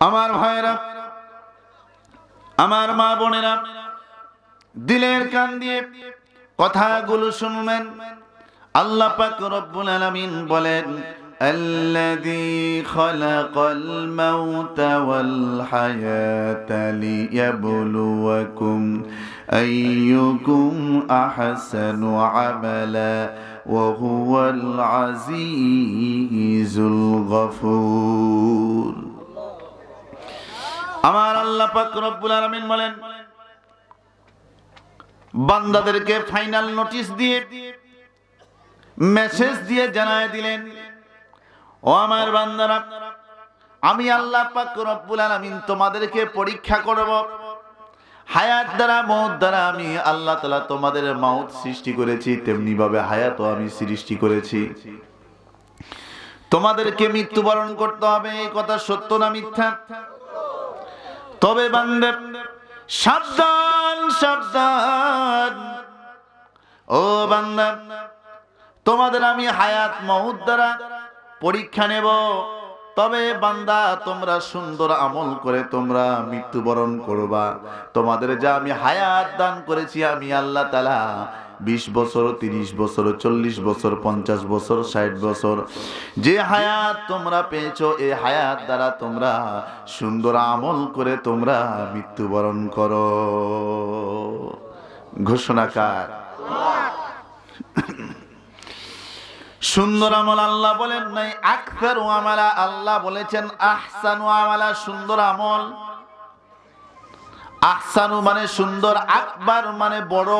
আমার ভাইরা আমার মা বোনেরা দিলের কান দিয়ে কথাগুলো শুনবেন আল্লাহ পাক রব্বুল আলামিন বলেন الذي خلق الموت والحياة ليبلوكم أيكم أحسن عملا وهو العزيز الغفور আমার আল্লাহ পাক রব্বুল আলামিন বলেন, বান্দাদেরকে ফাইনাল নোটিশ দিয়ে, মেসেজ দিয়ে জানায় দিলেন, ও আমার বান্দারা, আমি আল্লাহ পাক রব্বুল আলামিন তোমাদেরকে পরীক্ষা করব। হায়াত দ্বারা, মৌত দ্বারা আমি আল্লাহ তাআলা তোমাদের মাউত সৃষ্টি করেছি, তেমনি ভাবে হায়াতও আমি সৃষ্টি করেছি। তোমাদেরকে মৃত্যুবরণ করতে হবে, এই কথা সত্য না মিথ্যা? তবে বান্দে, সাবধান সাবধান। ও বান্দা, তোমাদের আমি হায়াত মহুদ দ্বারা পরীক্ষা নেব। তবে বান্দা, তোমরা সুন্দর আমল করে তোমরা মৃত্যুবরণ করবা। তোমাদের যা আমি হায়াত দান করেছি, আমি আল্লাহ তালা বিশ বছর, তিরিশ বছর, চল্লিশ বছর, পঞ্চাশ বছর, ষাট বছর। যে হায়াত তোমরা পেয়েছ এই হায়াত দ্বারা তোমরা সুন্দর আমল করে তোমরা মৃত্যুবরণ করো। ঘোষণাকার সুন্দর আমল আল্লাহ বলেন নাই, আকসার আমালা আল্লাহ বলেছেন, আহসানু আমালা সুন্দর আমল। আহসানু মানে সুন্দর, আকবার মানে বড়।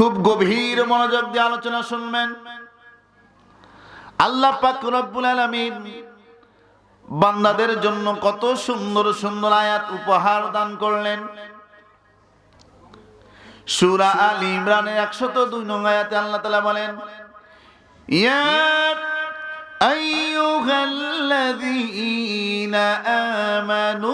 খুব গভীর মনোযোগ দিয়ে আলোচনা শুনবেন। আল্লাহ পাক রব্বুল আলামিন বান্দাদের জন্য কত সুন্দর সুন্দর আয়াত উপহার দান করলেন। সূরা আল ইমরানের 102 নং আয়াতে আল্লাহ তাআলা বলেন, ইয়া আইয়ুহাল্লাযীনা আমানু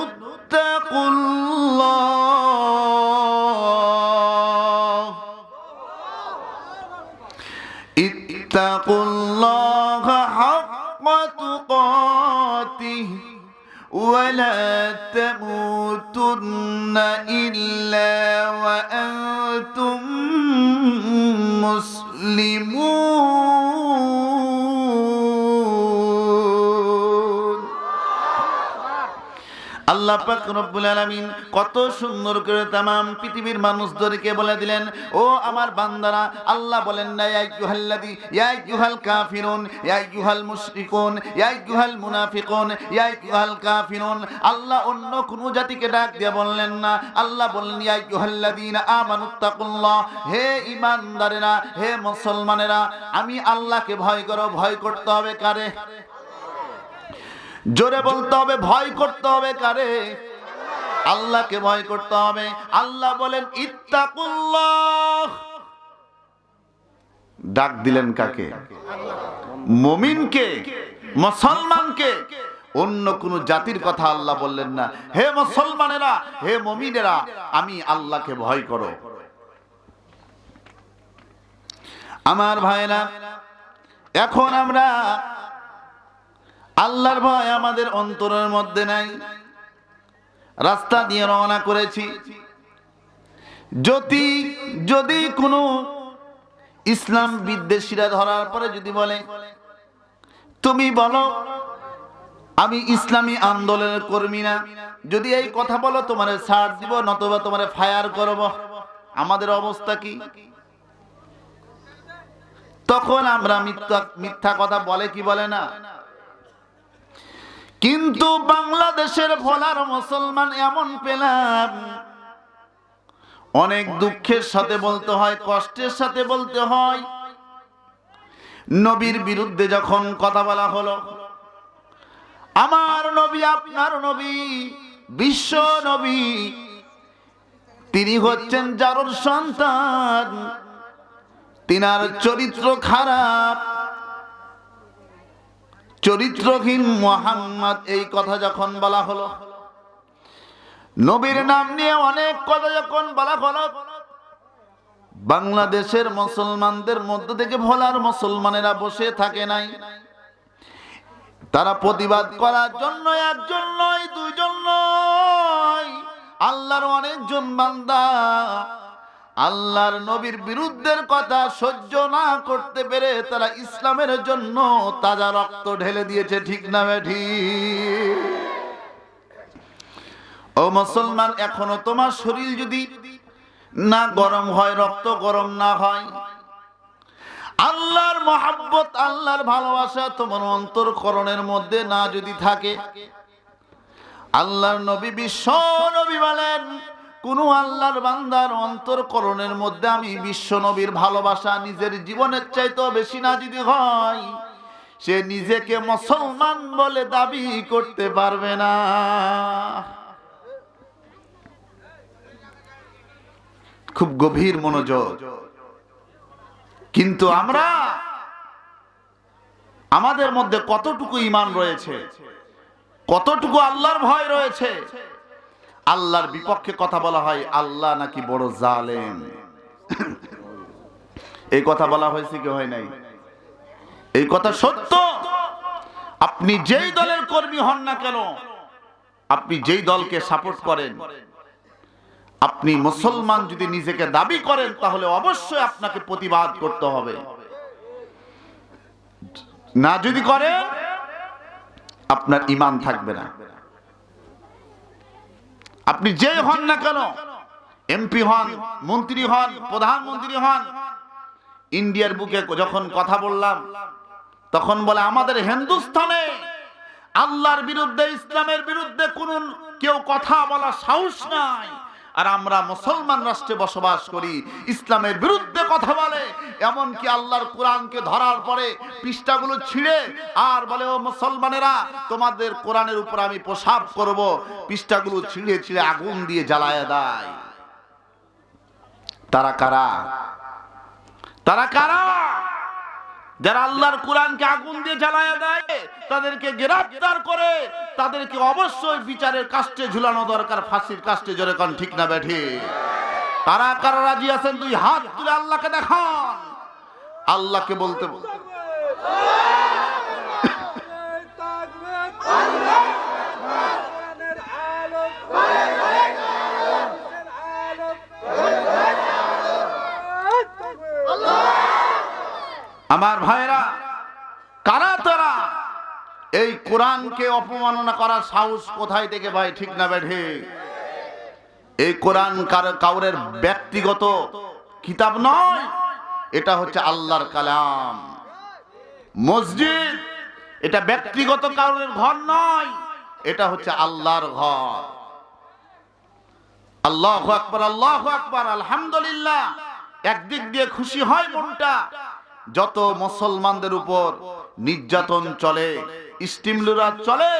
اتقوا الله حق تقاته ولا تموتن إلا وأنتم مسلمون. আল্লাহ পাক রব্বুল আলামিন কত সুন্দর করে তামাম পৃথিবীর মানুষদেরকে বলে দিলেন, ও আমার বান্দারা, আল্লাহ বলেন না, ইয়া আইয়ুহাল্লাযী, ইয়া আইয়ুহাল কাফিরুন, ইয়া আইয়ুহাল মুশরিকুন, ইয়া আইয়ুহাল মুনাফিকুন, ইয়া আইয়ুহাল কাফিরুন। আল্লাহ অন্য কোন জাতিকে ডাক দিয়ে বললেন না। আল্লাহ বললেন, ইয়া আইয়ুহাল্লাযীনা আমানুত্তাকুল্লাহ হে ঈমানদারেরা, হে মুসলমানেরা, আমি আল্লাহকে ভয় করো, ভয় করতে হবে কারে? জোরে বলতে হবে, ভয় করতে হবে কারে? আল্লাহকে ভয় করতে হবে। আল্লাহ বলেন, ইত্তাকুল্লাহ। ডাক দিলেন কাকে? মুমিনকে, মুসলমানকে। অন্য কোন জাতির কথা আল্লাহ বললেন না। হে মুসলমানেরা, হে মুমিনেরা, আমি আল্লাহকে ভয় করো। আমার ভাইরা, এখন আমরা আল্লাহর ভয় আমাদের অন্তরের মধ্যে নাই। রাস্তা দিয়ে রওনা করেছি। যদি যদি কোনো ইসলাম বিদ্বেষীরা ধরার পরে যদি বলে, তুমি বলো, আমি ইসলামী আন্দোলনের কর্মী না। যদি এই কথা বলো, তোমার ছাড় দিব, নতবা তোমার ফায়ার করব। আমাদের অবস্থা কি? তখন আমরা মিথ্যা মিথ্যা কথা বলে কি বলে না? কিন্তু বাংলাদেশের ভোলার মুসলমান এমন পেলাম। অনেক দুঃখের সাথে বলতে হয়, কষ্টের সাথে বলতে হয়। নবীর বিরুদ্ধে যখন কথা বলা হলো, আমার নবী, আপনার নবী, বিশ্ব নবী, তিনি হচ্ছেন যারুর সন্তান, তিনার চরিত্র খারাপ। চরিত্রহীন মোহাম্মদ, এই কথা যখন বলা হলো, নবীর নাম নিয়ে অনেক কথা যখন বলা হলো, বাংলাদেশের মুসলমানদের মধ্য থেকে ভোলার মুসলমানেরা বসে থাকে নাই। তারা প্রতিবাদ করার জন্য একজন নয়, দুইজন নয়, আল্লাহর অনেকজন বান্দা আল্লাহর নবীর বিরুদ্ধের কথা সহ্য না করতে পেরে তারা ইসলামের জন্য তাজা রক্ত ঢেলে দিয়েছে, ঠিক না বেঠি ও মুসলমান, এখনও তোমার শরীর যদি না গরম হয়, রক্ত গরম না হয়, আল্লাহর মহাব্বত, আল্লাহর ভালোবাসা তোমার অন্তরকরণের মধ্যে না যদি থাকে, আল্লাহর নবী বিশ্ব নবী বলেন কোন আল্লাহর বান্দার অন্তরকরণের মধ্যে আমি বিশ্ব নবীর ভালোবাসা নিজের জীবনের চাইতেও বেশি না যদি হয়। সে নিজেকে মুসলমান বলে দাবি করতে পারবে না। খুব গভীর মনোযোগ। কিন্তু আমরা আমাদের মধ্যে কতটুকু ইমান রয়েছে, কতটুকু আল্লাহর ভয় রয়েছে আল্লাহর বিপক্ষে কথা বলা হয়, আল্লাহ নাকি বড় জালেম। এই কথা বলা হয়েছে কি হয় নাই? এই কথা সত্য। আপনি যেই দলের কর্মী হন না কেন, আপনি যেই দলকে সাপোর্ট করেন, আপনি মুসলমান যদি নিজেকে দাবি করেন, তাহলে অবশ্যই আপনাকে প্রতিবাদ করতে হবে। না যদি করেন, আপনার ইমান থাকবে না। আপনি যে হন না কেন, এমপি হন, মন্ত্রী হন, প্রধানমন্ত্রী হন, ইন্ডিয়ার বুকে যখন কথা বললাম, তখন বলে আমাদের হিন্দুস্থানে আল্লাহর বিরুদ্ধে, ইসলামের বিরুদ্ধে কোন কেউ কথা বলা সাহস নাই। আর আমরা মুসলমান রাষ্ট্রে বসবাস করি, ইসলামের বিরুদ্ধে কথা বলে, এমনকি আল্লাহর কোরআনকে ধরার পরে পৃষ্ঠাগুলো ছিঁড়ে আর বলে, ও মুসলমানেরা, তোমাদের কোরআনের উপর আমি প্রসাব করব। পৃষ্ঠাগুলো ছিঁড়ে ছিঁড়ে আগুন দিয়ে জ্বালায় দেয়। তারা কারা? তারা কারা? যারা আল্লাহর কোরআনকে আগুন দিয়ে জ্বালায় দেয়, তাদেরকে গ্রেফতার করে। তাদেরকে অবশ্যই বিচারের কাস্টে ঝুলানো দরকার, ফাঁসির কাস্টে জোরে কন, ঠিক না বেঠে তারা কারা রাজি আছেন? তুই হাত তুলে আল্লাহকে দেখান। আল্লাহকে বলতে বলতে। আমার ভাইরা, কারা তারা? এই কোরআনকে অপমাননা করার সাহস কোথায় থেকে ভাই? ঠিক না বেঠে এই কোরআন কাউরের ব্যক্তিগত কিতাব নয়, এটা হচ্ছে আল্লাহর কালাম। মসজিদ, এটা ব্যক্তিগত কাউরের ঘর নয়, এটা হচ্ছে আল্লাহর ঘর। আল্লাহ আকবর আল্লাহ আকবর, আলহামদুলিল্লাহ। একদিক দিয়ে খুশি হয় মনটা যত মুসলমানদের উপর নির্যাতন চলে, স্টিমলুরা চলে,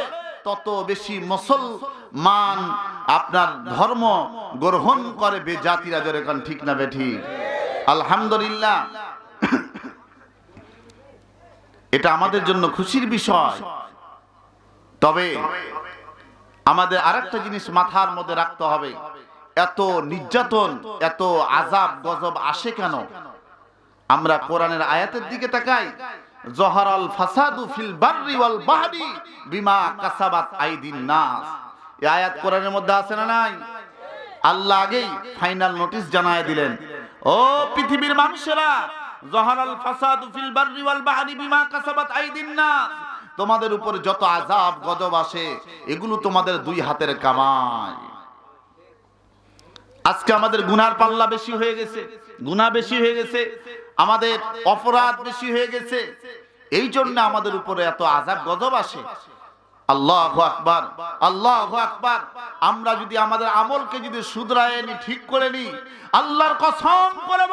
তত বেশি মুসলমান আপনার ধর্ম গ্রহণ করে বেজাতিরা, জোরে কান, ঠিক না বেঠি আলহামদুলিল্লাহ। এটা আমাদের জন্য খুশির বিষয়। তবে আমাদের আরেকটা জিনিস মাথার মধ্যে রাখতে হবে। এত নির্যাতন, এত আজাব গজব আসে কেন? আমরা কোরআনের আয়াতের দিকে তাকাই। জহরাল ফাসাদু ফিল বাররি ওয়াল বাহরি বিমা কাসাবাত আইদিন নাস। এই আয়াত কোরআনের মধ্যে আছে না নাই? আল্লাহ আগেই ফাইনাল নোটিশ জানায় দিলেন। ও পৃথিবীর মানুষেরা, জহরাল ফাসাদু ফিল বাররি ওয়াল বাহরি বিমা কাসাবাত আইদিন নাস। তোমাদের উপর যত আজাব গজব আসে, এগুলো তোমাদের দুই হাতের কামাই। আজকে আমাদের গুনার পাল্লা বেশি হয়ে গেছে গুনাহ বেশি হয়ে গেছে, আমাদের অপরাধ বেশি হয়ে গেছে। এই জন্য আমাদের উপরে এত আজাব গজব আসে। আল্লাহ আল্লাহ আমরা যদি আমাদের আমলকে যদি শুধরায় ঠিক করে আল্লাহর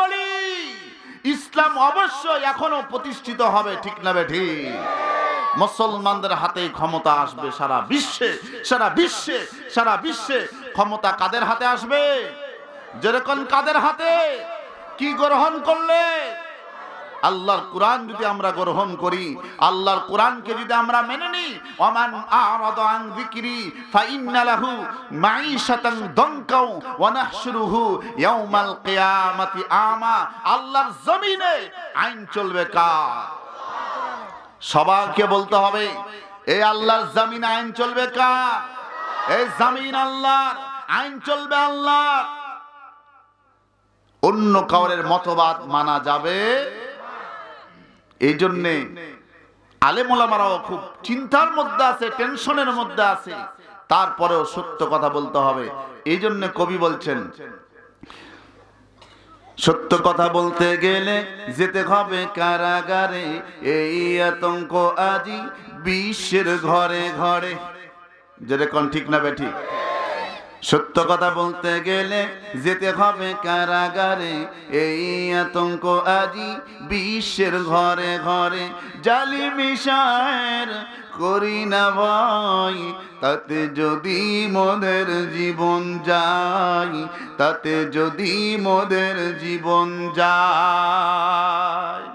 বলি, ইসলাম অবশ্যই প্রতিষ্ঠিত হবে, ঠিক না মুসলমানদের হাতে ক্ষমতা আসবে সারা বিশ্বে সারা বিশ্বে সারা বিশ্বে। ক্ষমতা কাদের হাতে আসবে? যেরকম কাদের হাতে কি গ্রহণ করলে? আল্লাহর কোরআন যদি আমরা গ্রহণ করি, আল্লাহর কোরআনকে যদি আমরা মেনে নিই, ওমান আরাদা আন যিকরি ফাইন্না মাঈশাতান দনকাও ওয়া নাহশুরুহু ইয়াউমাল কিয়ামাতি আমা। আল্লাহর জমিনে আইন চলবে কার? সবাইকে বলতে হবে, এই আল্লাহর জামিন আইন চলবে কার? এই জামিন আল্লাহর, আইন চলবে আল্লাহ অন্য কাউরের মতবাদ মানা যাবে। এই জন্যে আলেমোলামারাও খুব চিন্তার মধ্যে আছে, টেনশনের মধ্যে আছে। তারপরেও সত্য কথা বলতে হবে। এই জন্য কবি বলছেন, সত্য কথা বলতে গেলে যেতে হবে কারাগারে। এই আতঙ্ক আজি বিশ্বের ঘরে ঘরে। যেরকম ঠিক না বেঠি সত্য কথা বলতে গেলে যেতে হবে কারাগারে। এই আতঙ্ক আজি বিশ্বের ঘরে ঘরে জালি মিশায়ের করি না ভয়। তাতে যদি মোদের জীবন যায়, তাতে যদি মোদের জীবন যায়।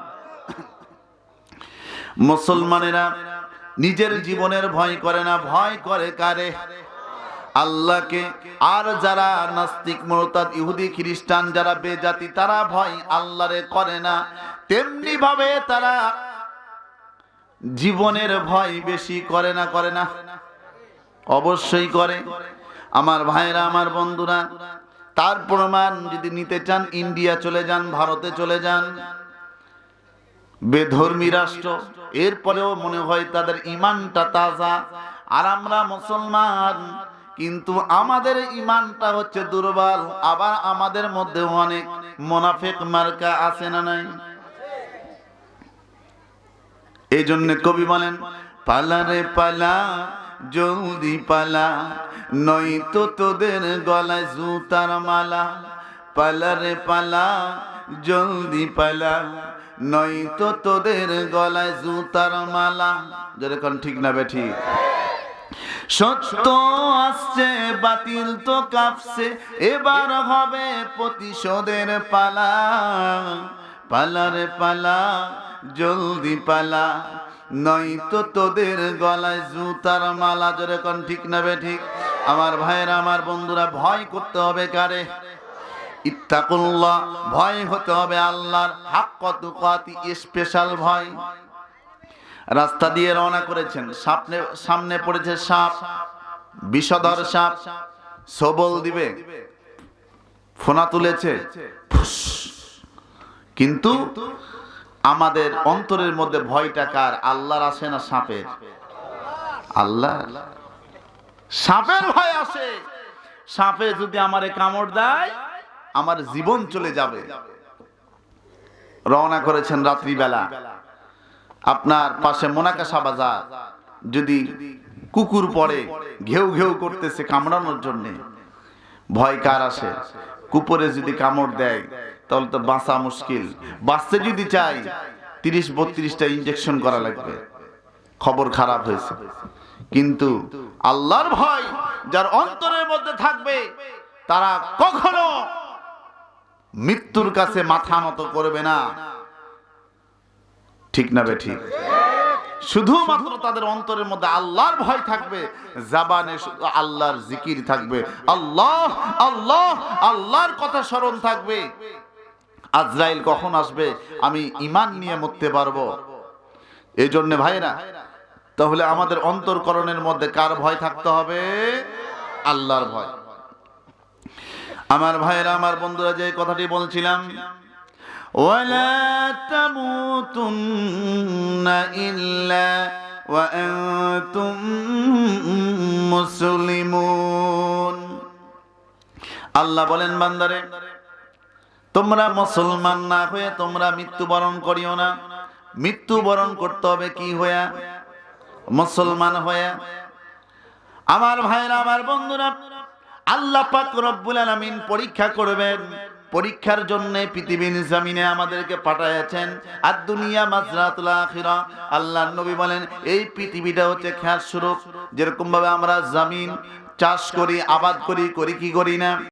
মুসলমানেরা নিজের জীবনের ভয় করে না, ভয় করে কারে? আল্লাহকে। আর যারা নাস্তিক, মোরতাদ, ইহুদি, খ্রিস্টান, যারা বেজাতি, তারা ভয় আল্লাহরে করে না। তেমনি ভাবে তারা জীবনের ভয় বেশি করে না করে না। অবশ্যই করে। আমার ভাইরা আমার বন্ধুরা, তার প্রমাণ যদি নিতে চান, ইন্ডিয়া চলে যান, ভারতে চলে যান, বেধর্মী রাষ্ট্র, এরপরেও মনে হয় তাদের ইমানটা তাজা। আর আমরা মুসলমান কিন্তু আমাদের ইমানটা হচ্ছে দুর্বল, আবার আমাদের মধ্যে অনেক মোনাফেক মার্কা আছে না নাই? এই জন্য কবি বলেন, পালা রে পালা, জলদি পালা নই তো তোদের গলায় জুতার মালা। পালা রে পালা, জলদি পালা নই তো তোদের গলায় জুতার মালা। যেরকম ঠিক না বেঠি সত্য আসছে, বাতিল তো কাঁপছে। এবার হবে প্রতিশোধের পালা। পালারে পালা, জলদি পালা। নয়তো তোদের গলায় জুতার মালা, জোরে যেরকম ঠিক না বে ঠিক? আমার ভাইয়েরা, আমার বন্ধুরা, ভয় করতে হবে কারে? ইত্তাকুল্লাহ, ভয় হতে হবে আল্লাহর হাক্কত কাতি স্পেশাল ভয়। রাস্তা দিয়ে রওনা করেছেন। সামনে সামনে পড়েছে সাপ, বিষধর সাপ, সবল দিবে, ফোনা তুলেছে কিন্তু আমাদের অন্তরের মধ্যে ভয়টা কার? আল্লাহর আসে না সাপের? আল্লাহ। সাপের ভয় আসে। সাপে যদি আমারে কামড় দেয়, আমার জীবন চলে যাবে। রওনা করেছেন রাত্রিবেলা। আপনার পাশে মোনাকাশা বাজার, যদি কুকুর পড়ে, ঘেউ ঘেউ করতেছে কামড়ানোর জন্য। ভয় কার আসে? কুকুরে যদি কামড় দেয়, তাহলে তো বাঁচা মুশকিল। বাঁচতে যদি চাই তিরিশ বত্রিশটা ইঞ্জেকশন করা লাগবে। খবর খারাপ হয়েছে। কিন্তু আল্লাহর ভয় যার অন্তরের মধ্যে থাকবে, তারা কখনো মৃত্যুর কাছে মাথা নত করবে না। ঠিক না বে ঠিক? শুধুমাত্র তাদের অন্তরের মধ্যে আল্লাহর ভয় থাকবে, জাবানে আল্লাহর জিকির থাকবে, আল্লাহ আল্লাহ, আল্লাহর কথা স্মরণ থাকবে। আজরাইল কখন আসবে? আমি ইমান নিয়ে মরতে পারব। এই জন্য ভাইরা তাহলে আমাদের অন্তরকরণের মধ্যে কার ভয় থাকতে হবে? আল্লাহর ভয়। আমার ভাইরা আমার বন্ধুরা, যে কথাটি বলছিলাম ولا تموتن إلا وأنتم مسلمون আল্লাহ বলেন বান্দারে তোমরা মুসলমান না হয়ে তোমরা মৃত্যুবরণ করিও না মৃত্যুবরণ করতে হবে কি হইয়া মুসলমান হইয়া আমার ভাইরা আমার বন্ধুরা আল্লাহ পাক রব্বুল আলামিন পরীক্ষা করবেন পরীক্ষার জন্য পৃথিবীর জমিনে আমাদেরকে পাঠাইছেন আর দুনিয়া মাজরাতুল আখিরা। আল্লাহর নবী বলেন, এই পৃথিবীটা হচ্ছে খ্যাত স্বরূপ যেরকম ভাবে আমরা জমিন চাষ করি, আবাদ করি করি কি করি না?